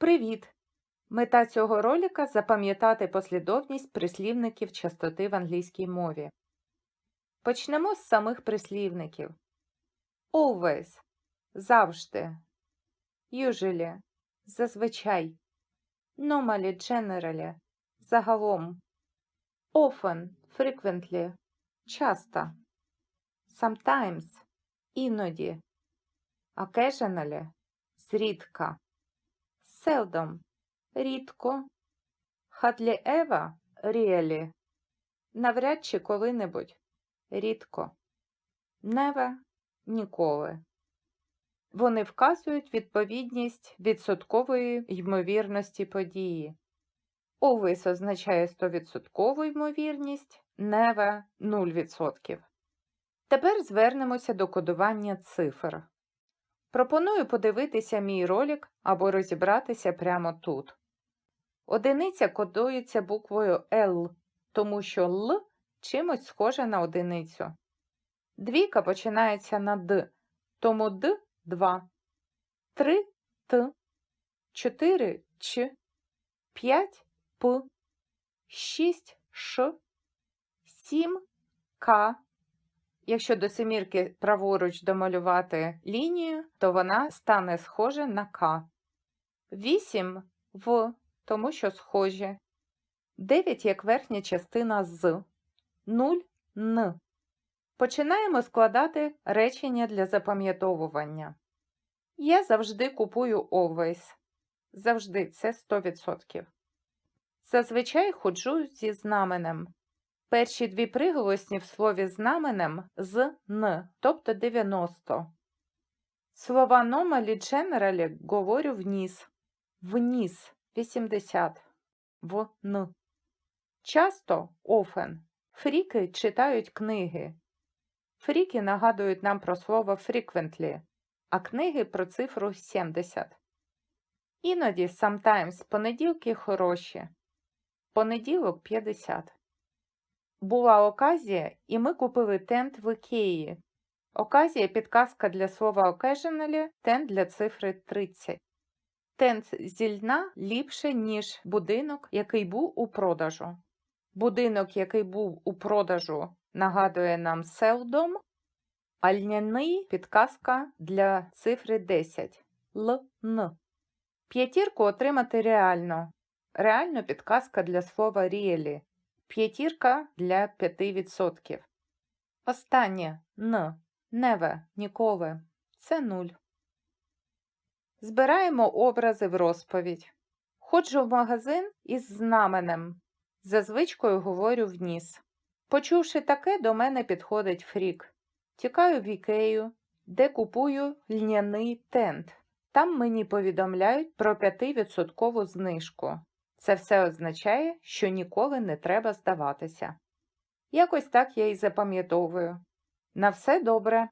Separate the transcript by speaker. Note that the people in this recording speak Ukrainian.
Speaker 1: Привіт! Мета цього ролика запам'ятати послідовність прислівників частоти в англійській мові. Почнемо з самих прислівників. Always завжди. Usually зазвичай. Normally generally загалом. Often frequently часто. Sometimes іноді. Occasionally зрідка. Seldom – рідко. Hardly ever – really. Навряд чи коли-небудь – рідко. Never – ніколи. Вони вказують відповідність відсоткової ймовірності події. Always означає 100% ймовірність, never – 0%. Тепер звернемося до кодування цифр. Пропоную подивитися мій ролик або розібратися прямо тут. Одиниця кодується буквою L, тому що L чимось схоже на одиницю. Двійка починається на Д, тому Д 2. 3 Т, 4 Ч, 5 П, 6 Ш, 7 К. Якщо до семірки праворуч домалювати лінію, то вона стане схожа на К. 8 В, тому що схожі. 9 як верхня частина з. 0 Н. Починаємо складати речення для запам'ятовування. Я завжди купую always. Завжди це 100%. Зазвичай ходжу зі знаменем. Перші дві приголосні в слові знаменем з н, тобто 90. Слова normally generally говорю вниз. Вниз 80. В н. Часто often. Фріки читають книги. Фріки нагадують нам про слово frequently, а книги про цифру 70. Іноді sometimes понеділки хороші. Понеділок 50. Була оказія, і ми купили тент в Ікеї. Оказія – підказка для слова occasionally, тент для цифри 30. Тент зі льна ліпше, ніж будинок, який був у продажу. Будинок, який був у продажу, нагадує нам селдом, а льняний – підказка для цифри 10. Л-н. П'ятірку отримати реально. Реально підказка для слова really. П'ятірка для 5%. Останнє Н. Неве. Ніколи. Це нуль. Збираємо образи в розповідь. Ходжу в магазин із знаменем. За звичкою говорю вніс. Почувши таке, до мене підходить фрік. Тікаю в ікею, де купую льняний тент. Там мені повідомляють про 5% знижку. Це все означає, що ніколи не треба здаватися. Якось так я і запам'ятовую. На все добре!